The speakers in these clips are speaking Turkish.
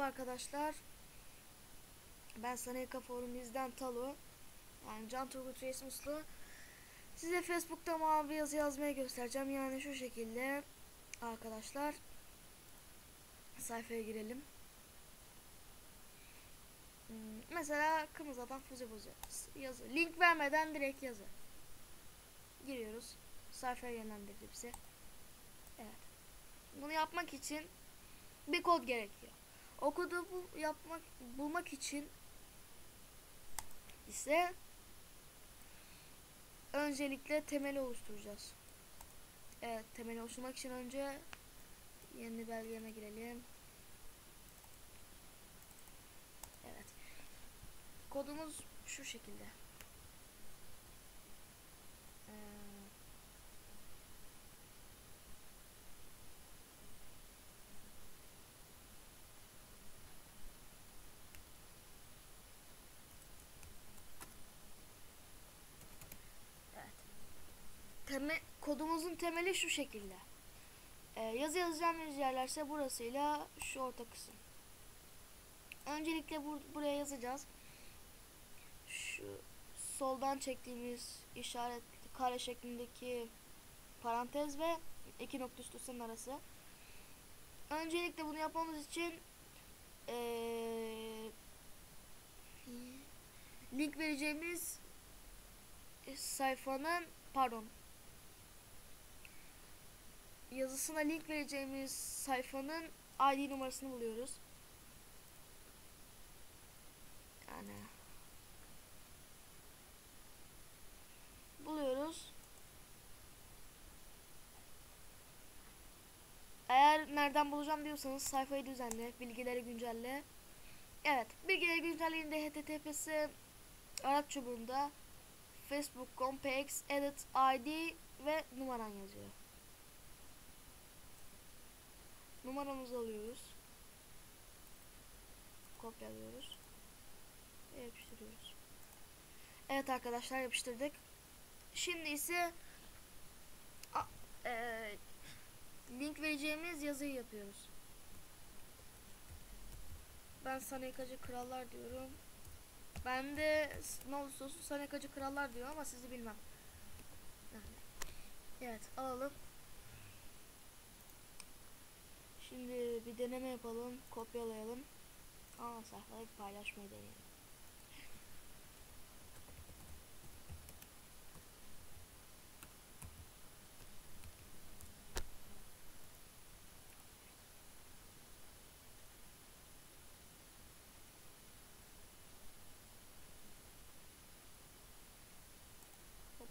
Merhaba arkadaşlar. Ben Sanayka Forum'dan Talu. Yani Can Turgut Reis. Size Facebook'ta mavi yazı yazmaya göstereceğim. Yani şu şekilde arkadaşlar. Sayfaya girelim. Hmm, Mesela kırmızıdan füze bozu yazı. Link vermeden direkt yazı. Giriyoruz. Sayfaya yönlendirdi bizi. Evet. Bunu yapmak için bir kod gerekiyor. O kodu bu yapmak bulmak için ise öncelikle temeli oluşturacağız. Evet, temeli oluşturmak için önce yeni belgeme girelim. Evet. Kodumuz şu şekilde. Ee, Evet. Teme kodumuzun temeli şu şekilde. Ee, yazı yazacağımız yerlerse burasıyla şu orta kısım. Öncelikle bur buraya yazacağız. Şu soldan çektiğimiz işaret kare şeklindeki parantez ve iki nokta üstü arası. Öncelikle bunu yapmamız için ee, link vereceğimiz sayfanın pardon yazısına link vereceğimiz sayfanın ID numarasını buluyoruz. Yani buluyoruz. Eğer nereden bulacağım diyorsanız sayfayı düzenle, bilgileri güncelle. Evet, bilgileri güncellediğinde HTTPS araç çubuğunda Facebook.com px edit id ve numaran yazıyor. Numaramızı alıyoruz. Kopyalıyoruz. Yapıştırıyoruz. Evet arkadaşlar yapıştırdık. Şimdi ise a, e, link vereceğimiz yazıyı yapıyoruz. Ben sana yıkacı krallar diyorum. Ben de olursa olsun Sanekacı Krallar diyor ama sizi bilmem. Evet alalım. Şimdi bir deneme yapalım. Kopyalayalım. Ama sayfayı paylaşmayı deneyelim.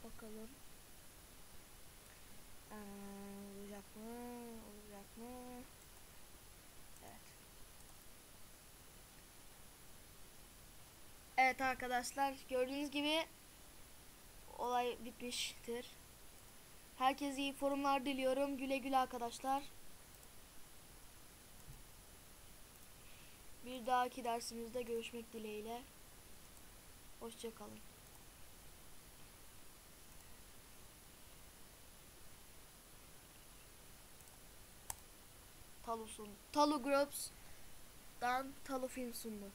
Bakalım. Ee, olacak mı? Olacak mı? Evet. Evet arkadaşlar gördüğünüz gibi olay bitmiştir. Herkese iyi forumlar diliyorum. Güle güle arkadaşlar. Bir dahaki dersimizde görüşmek dileğiyle. Hoşçakalın. Talu sun. Talu Groups dan Talu Film sundu.